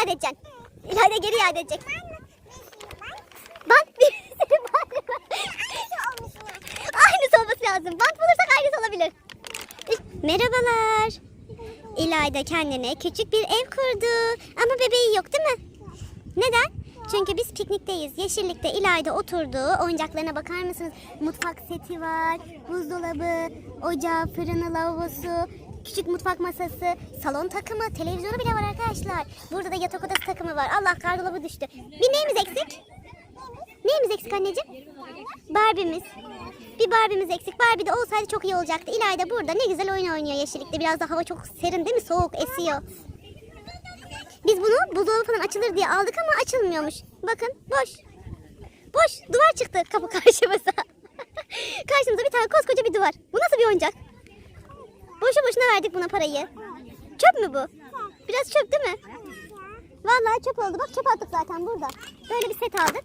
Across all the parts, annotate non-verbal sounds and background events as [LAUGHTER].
iade edeceksin. İlayda geri iade edecek. Bant bir sürü bant var. Aynısı olması lazım. Bant bulursak aynısı olabilir. Merhabalar. İlayda kendine küçük bir ev kurdu. Ama bebeği yok değil mi? Neden? Çünkü biz piknikteyiz. Yeşillikte İlayda oturdu. Oyuncaklarına bakar mısınız? Mutfak seti var, buzdolabı, ocağı, fırını, lavabosu, küçük mutfak masası, salon takımı, televizyonu bile var arkadaşlar. Burada da yatak odası takımı var. Allah gardolabı düştü. Bir neyimiz eksik? Neyimiz eksik anneciğim? Barbie'miz. Bir Barbie'miz eksik. Barbie de olsaydı çok iyi olacaktı. İlayda burada ne güzel oyun oynuyor yeşillikte. Biraz da hava çok serin değil mi? Soğuk esiyor. Biz bunu buzdolabı falan açılır diye aldık ama açılmıyormuş. Bakın boş. Boş. Duvar çıktı kapı [LAUGHS] karşımıza. Karşımıza bir tane koskoca bir duvar. Bu nasıl bir oyuncak? Boşu boşuna verdik buna parayı. Çöp mü bu? Biraz çöp değil mi? Vallahi çöp oldu. Bak çöp attık zaten burada. Böyle bir set aldık.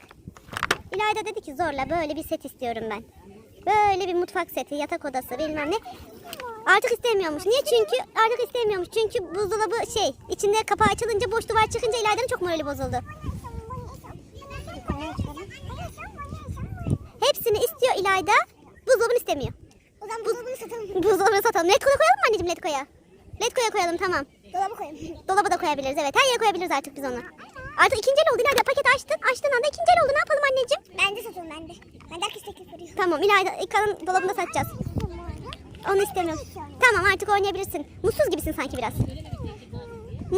İlayda dedi ki zorla böyle bir set istiyorum ben. Böyle bir mutfak seti, yatak odası bilmem ne. Artık istemiyormuş. Niye? Çünkü artık istemiyormuş. Çünkü buzdolabı şey, içinde kapağı açılınca boş duvar çıkınca İlayda'nın çok morali bozuldu. Hepsini istiyor İlayda. Buzdolabını istemiyor. Satalım. Buzdolabını satalım. Letko'ya koyalım mı anneciğim Letko'ya? Letko'ya koyalım tamam. Dolaba koyalım. Dolaba da koyabiliriz evet. Her yere koyabiliriz artık biz onu. Artık ikinci el oldu İlayda. Paketi açtın. Açtığın anda ikinci el oldu. Ne yapalım anneciğim? Ben de satalım ben de. Ben de herkes teklif veriyor. Tamam İlayda ilk kalan dolabında satacağız. Onu istemiyorum. Tamam artık oynayabilirsin. Mutsuz gibisin sanki biraz.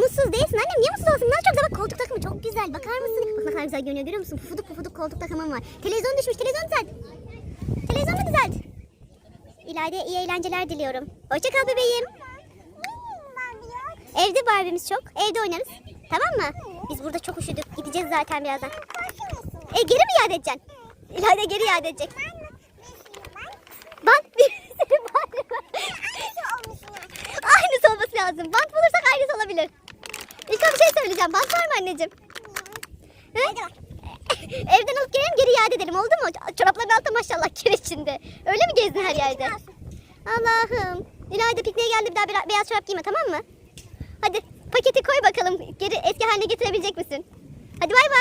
Mutsuz değilsin annem. Niye mutsuz olsun? Ne çok güzel bak koltuk takımı çok güzel. Bakar mısın? Bak ne kadar güzel görünüyor görüyor musun? Pufuduk pufuduk koltuk takımım var. Televizyon düşmüş. Televizyon düzelt. İlayda'ya iyi eğlenceler diliyorum. Hoşça kal bebeğim. Evde Barbie'miz çok. Evde oynarız. Tamam mı? Biz burada çok üşüdük. Gideceğiz zaten birazdan. E geri mi iade edeceksin? İlayda geri iade edecek. Bant bir sürü bant var. Aynısı olması lazım. Bant bulursak aynısı olabilir. İlk bir şey söyleyeceğim. Bant var mı anneciğim? Evden alıp gelelim geri iade edelim oldu mu? Çorapların altında maşallah kir içinde. Öyle mi gezdin her yerde? Allah'ım. İlayda pikniğe geldi bir daha be- beyaz çorap giyme tamam mı? Hadi paketi koy bakalım. Geri eski haline getirebilecek misin? Hadi bay bay.